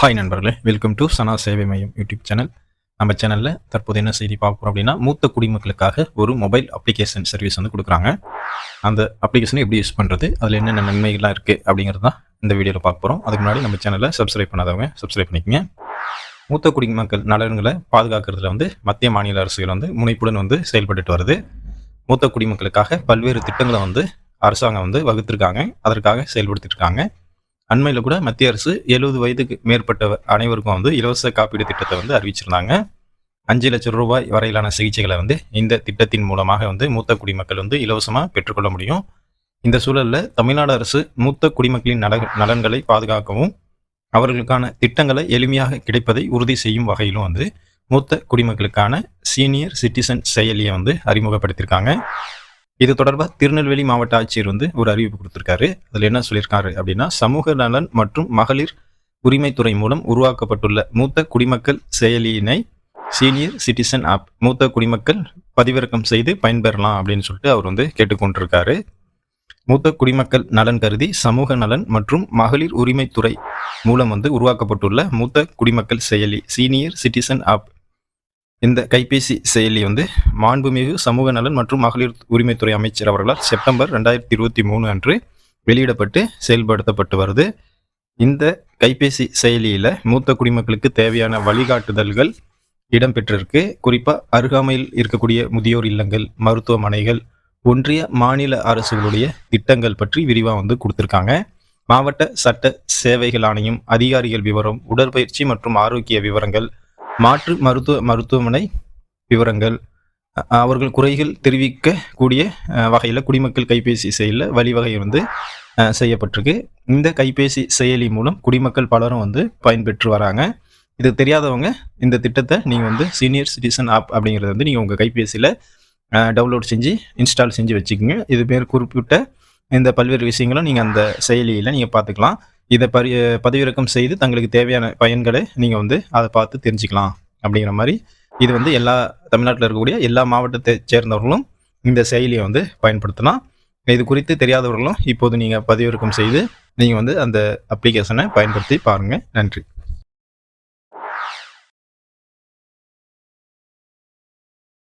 Hi நண்பர்களே welcome to சனா சேவை மையம் யூடியூப் சேனல் நம்ம சேனலில் தற்போது என்ன செய்தி பார்க்குறோம் அப்படின்னா மூத்த குடிமக்களுக்காக ஒரு மொபைல் அப்ளிகேஷன் சர்வீஸ் வந்து கொடுக்குறாங்க. அந்த அப்ளிகேஷனை எப்படி யூஸ் பண்ணுறது அதில் என்னென்ன நன்மைகள்லாம் இருக்குது அப்படிங்கிறது தான் இந்த வீடியோவில் பார்க்க போகிறோம் அதுக்கு முன்னாடி நம்ம சேனலை சப்ஸ்கிரைப் பண்ணாதவங்க சப்ஸ்கிரைப் பண்ணிக்கங்க. மூத்த குடிமக்கள் நலன்களை பாதுகாக்கிறதுல வந்து மத்திய மாநில அரசுகள் வந்து முனைப்புடன் வந்து செயல்பட்டுட்டு வருது. மூத்த குடிமக்களுக்காக பல்வேறு திட்டங்களை வந்து அரசாங்கம் வந்து வகுத்திருக்காங்க. அதற்காக செயல்படுத்திட்டு இருக்காங்க. அண்மையில் கூட மத்திய அரசு எழுபது வயதுக்கு மேற்பட்ட அனைவருக்கும் வந்து இலவச காப்பீடு திட்டத்தை வந்து அறிவிச்சிருந்தாங்க. அஞ்சு லட்சம் ரூபாய் வரையிலான சிகிச்சைகளை வந்து இந்த திட்டத்தின் மூலமாக வந்து மூத்த குடிமக்கள் வந்து இலவசமாக பெற்றுக்கொள்ள முடியும். இந்த சூழலில் தமிழ்நாடு அரசு மூத்த குடிமக்களின் நல நலன்களை பாதுகாக்கவும் அவர்களுக்கான திட்டங்களை எளிமையாக கிடைப்பதை உறுதி செய்யும் வகையிலும் வந்து மூத்த குடிமக்களுக்கான சீனியர் சிட்டிசன் செயலியை வந்து அறிமுகப்படுத்தியிருக்காங்க இது தொடர்பாக திருநெல்வேலி மாவட்ட ஆட்சியர் வந்து ஒரு அறிவிப்பு கொடுத்துருக்காரு. அதில் என்ன சொல்லியிருக்காரு அப்படின்னா சமூக நலன் மற்றும் மகளிர் உரிமைத்துறை மூலம் உருவாக்கப்பட்டுள்ள மூத்த குடிமக்கள் செயலியினை சீனியர் சிட்டிசன் ஆப் மூத்த குடிமக்கள் பதிவிறக்கம் செய்து பயன்பெறலாம் அப்படின்னு சொல்லிட்டு அவர் வந்து கேட்டுக்கொண்டிருக்காரு. மூத்த குடிமக்கள் நலன் கருதி சமூக நலன் மற்றும் மகளிர் உரிமைத்துறை மூலம் வந்து உருவாக்கப்பட்டுள்ள மூத்த குடிமக்கள் செயலி சீனியர் சிட்டிசன் ஆப் இந்த கைபேசி செயலி வந்து மாண்புமிகு சமூக நலன் மற்றும் மகளிர் உரிமைத்துறை அமைச்சர் அவர்களால் செப்டம்பர் ரெண்டாயிரத்தி இருபத்தி மூணு அன்று வெளியிடப்பட்டு செயல்படுத்தப்பட்டு வருது. இந்த கைபேசி செயலியில் மூத்த குடிமக்களுக்கு தேவையான வழிகாட்டுதல்கள் இடம்பெற்றிருக்கு. குறிப்பாக அருகாமையில் இருக்கக்கூடிய முதியோர் இல்லங்கள் மருத்துவமனைகள் ஒன்றிய மாநில அரசுகளுடைய திட்டங்கள் பற்றி விரிவாக வந்து கொடுத்துருக்காங்க. மாவட்ட சட்ட சேவைகள் ஆணையம் அதிகாரிகள் விவரம் உடற்பயிற்சி மற்றும் ஆரோக்கிய விவரங்கள் மாற்று மருத்துவ மருத்துவமனை விவரங்கள். அவர்கள் குறைகள் தெரிவிக்கக்கூடிய வகையில் குடிமக்கள் கைபேசி செயலில் வழிவகை வந்து செய்யப்பட்டிருக்கு. இந்த கைபேசி செயலி மூலம் குடிமக்கள் பலரும் வந்து பயன்பெற்று வராங்க. இது தெரியாதவங்க இந்த திட்டத்தை நீங்கள் வந்து சீனியர் சிட்டிசன் ஆப் அப்படிங்கிறத வந்து நீங்கள் உங்கள் கைபேசியில் டவுன்லோட் செஞ்சு இன்ஸ்டால் செஞ்சு வச்சுக்கோங்க. இது பேர் குறிப்பிட்ட இந்த பல்வேறு விஷயங்களும் நீங்கள் அந்த செயலியில் நீங்கள் பார்த்துக்கலாம். இதை பரி பதிவிறக்கம் செய்து தங்களுக்கு தேவையான பயன்களை நீங்கள் வந்து அதை பார்த்து தெரிஞ்சுக்கலாம் அப்படிங்கிற மாதிரி இது வந்து எல்லா தமிழ்நாட்டில் இருக்கக்கூடிய எல்லா மாவட்டத்தை சேர்ந்தவர்களும் இந்த செயலியை வந்து பயன்படுத்தலாம். இது குறித்து தெரியாதவர்களும் இப்போது நீங்கள் பதிவிறக்கம் செய்து நீங்கள் வந்து அந்த அப்ளிகேஷனை பயன்படுத்தி பாருங்கள் நன்றி.